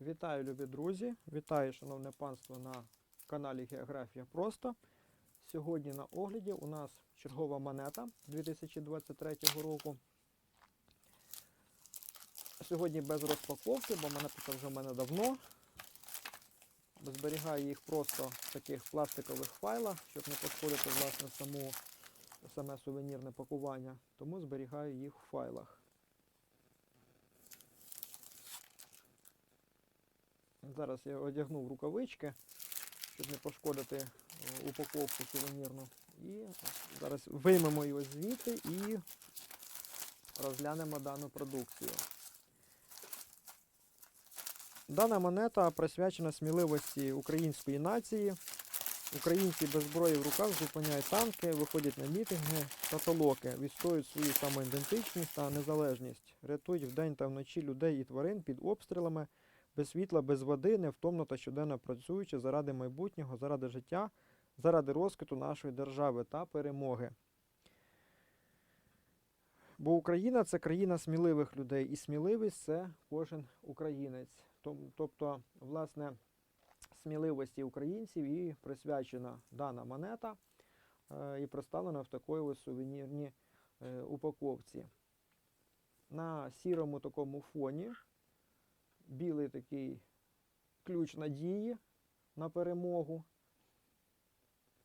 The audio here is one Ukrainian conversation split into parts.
Вітаю, любі друзі! Вітаю, шановне панство, на каналі Географія Просто. Сьогодні на огляді у нас чергова монета 2023 року. Сьогодні без розпаковки, бо монета вже в мене давно. Зберігаю їх просто в таких пластикових файлах, щоб не пошкодити власне саму, саме сувенірне пакування. Тому зберігаю їх в файлах. Зараз я одягнув рукавички, щоб не пошкодити е, упаковку сувенірну. І зараз виймемо його звідти і розглянемо дану продукцію. Дана монета присвячена сміливості української нації. Українці без зброї в руках зупиняють танки, виходять на мітинги та толоки, відстоюють свою самоідентичність та незалежність, рятують вдень та вночі людей і тварин під обстрілами без світла, без води, невтомно та щоденно працюючи заради майбутнього, заради життя, заради розквіту нашої держави та перемоги. Бо Україна це країна сміливих людей, і сміливість це кожен українець. Тобто, власне, сміливості українців і присвячена дана монета е, і представлена в такій ось сувенірній е, упаковці. На сірому такому фоні білий такий ключ надії на перемогу.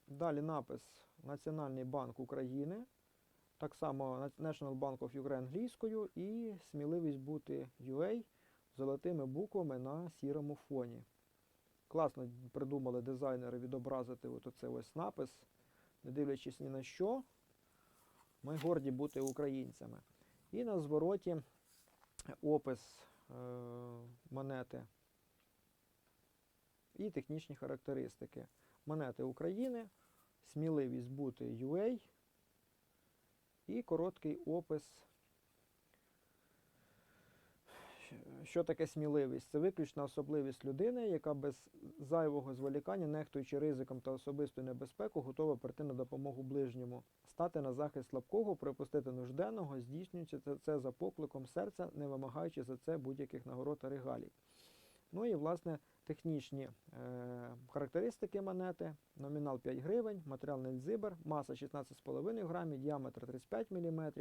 Далі напис Національний банк України. Так само National Bank of Ukraine англійською і сміливість бути UA золотими буквами на сірому фоні. Класно придумали дизайнери відобразити оцей ось напис, не дивлячись ні на що. Ми горді бути українцями. І на звороті опис монети і технічні характеристики. Монети України, сміливість бути UA і короткий опис. Що таке сміливість? Це виключна особливість людини, яка без зайвого зволікання, нехтуючи ризиком та особистою небезпеку, готова прийти на допомогу ближньому, стати на захист слабкого, припустити нужденного, здійснюючи це, за покликом серця, не вимагаючи за це будь-яких нагород та регалій. Ну і, власне, технічні е, характеристики монети. Номінал 5 гривень, матеріал нельзибер, маса 16,5 грамів, діаметр 35 мм,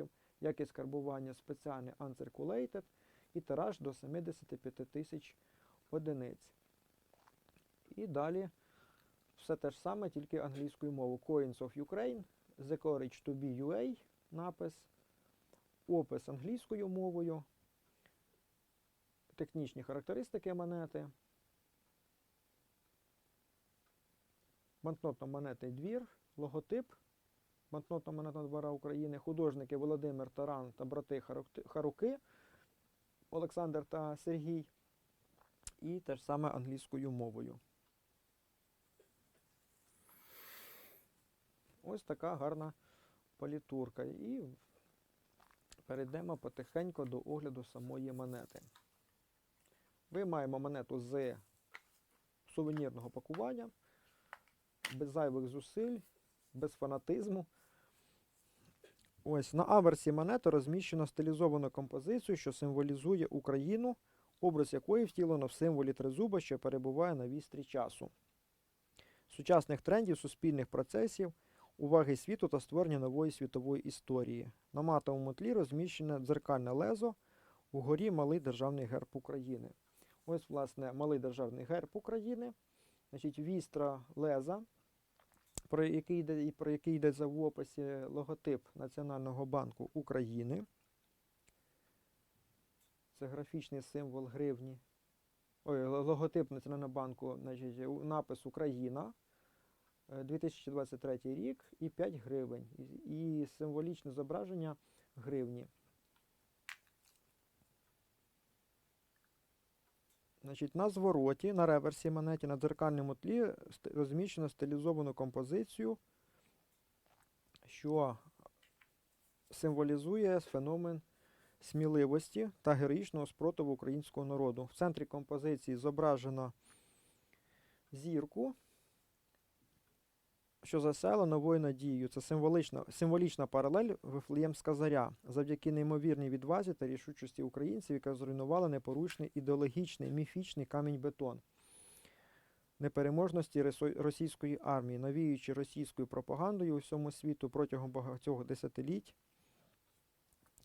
якість карбування спеціальний uncirculated і тираж до 75 тисяч одиниць. І далі все те ж саме, тільки англійською мовою. Coins of Ukraine, The Courage to be UA, напис, опис англійською мовою, технічні характеристики монети, банкнотно-монетний двір, логотип. Банкнотно-монетного двора України, художники Володимир Таран та брати Харуки, Олександр та Сергій, і те ж саме англійською мовою. Ось така гарна політурка. І перейдемо потихеньку до огляду самої монети. Виймаємо монету з сувенірного пакування, без зайвих зусиль, без фанатизму. Ось на аверсі монети розміщено стилізовану композицію, що символізує Україну, образ якої втілено в символі тризуба, що перебуває на вістрі часу. Сучасних трендів, суспільних процесів, уваги світу та створення нової світової історії. На матовому тлі розміщене дзеркальне лезо, угорі малий державний герб України. Ось, власне, малий державний герб України. Значить, вістра леза, про який йде, і про який йдеться в описі логотип Національного банку України. Це графічний символ гривні. Ой, логотип Національного банку, значить, напис Україна. е, 2023 рік і 5 гривень. І символічне зображення гривні. Значить, на звороті, на реверсі монеті, на дзеркальному тлі розміщено стилізовану композицію, що символізує феномен сміливості та героїчного спротиву українського народу. В центрі композиції зображено зірку що засяяла новою надією. Це символічна, символічна паралель Вифлеємська заря, завдяки неймовірній відвазі та рішучості українців, яка зруйнувала непорушний ідеологічний міфічний камінь-бетон непереможності російської армії, навіюючи російською пропагандою усьому світу протягом багатьох десятиліть,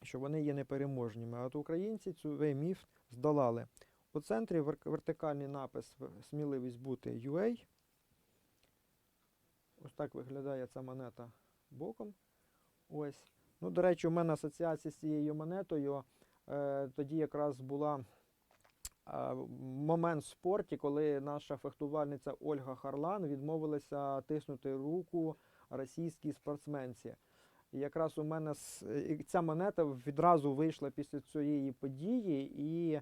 що вони є непереможніми. А от українці цей міф здолали. У центрі вертикальний напис Сміливість бути UA. Ось так виглядає ця монета боком. Ось. Ну, до речі, у мене асоціація з цією монетою. Е, тоді якраз була е, момент в спорті, коли наша фехтувальниця Ольга Харлан відмовилася тиснути руку російській спортсменці. І якраз у мене ця монета відразу вийшла після цієї події, і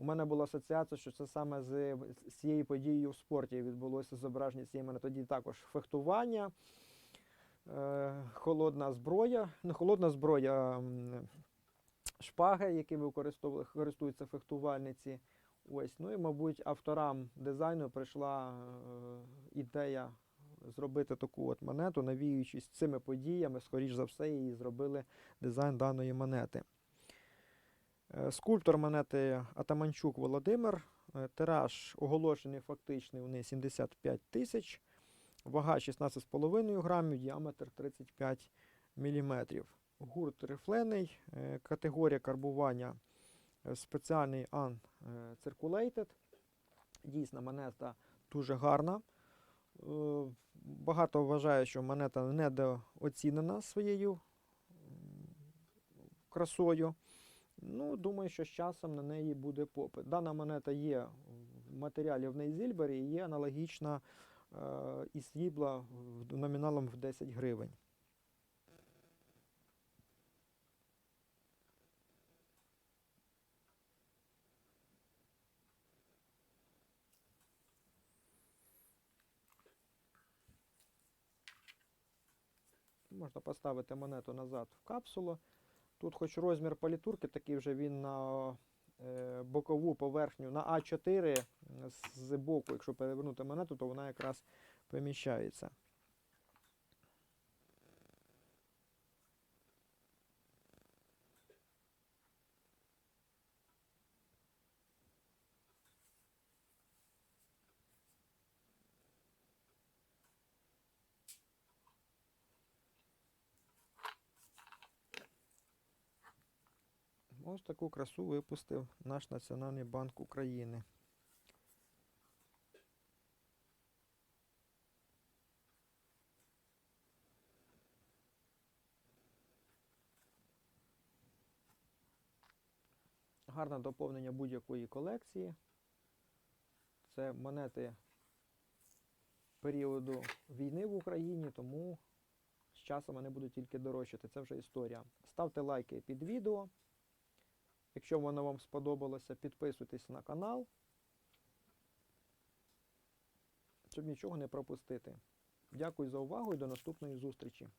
у мене була асоціація, що це саме з, цією подією в спорті відбулося зображення цієї монети. Тоді також фехтування, е, холодна зброя, не холодна зброя, шпаги, які використовували, користуються фехтувальниці. Ось, ну і, мабуть, авторам дизайну прийшла е, ідея зробити таку от монету, навіюючись цими подіями, скоріш за все, її зробили дизайн даної монети. Е, Скульптор монети Атаманчук Володимир. Е, Тираж оголошений фактичний у неї 75 тисяч, вага 16,5 грамів, діаметр 35 мм. Гурт рифлений, е, категорія карбування спеціальний Uncirculated. Дійсно, монета дуже гарна. Багато вважає, що монета недооцінена своєю красою. Ну, думаю, що з часом на неї буде попит. Дана монета є в матеріалі в Нейзільбері і є аналогічна е, із срібла номіналом в 10 гривень. Можна поставити монету назад в капсулу. Тут хоч розмір палітурки, такий вже він на е, бокову поверхню на А4 з- боку, якщо перевернути монету, то вона якраз поміщається. Ось таку красу випустив наш Національний банк України. Гарне доповнення будь-якої колекції. Це монети періоду війни в Україні, тому з часом вони будуть тільки дорожчати. Це вже історія. Ставте лайки під відео. Якщо воно вам сподобалося, підписуйтесь на канал, щоб нічого не пропустити. Дякую за увагу і до наступної зустрічі.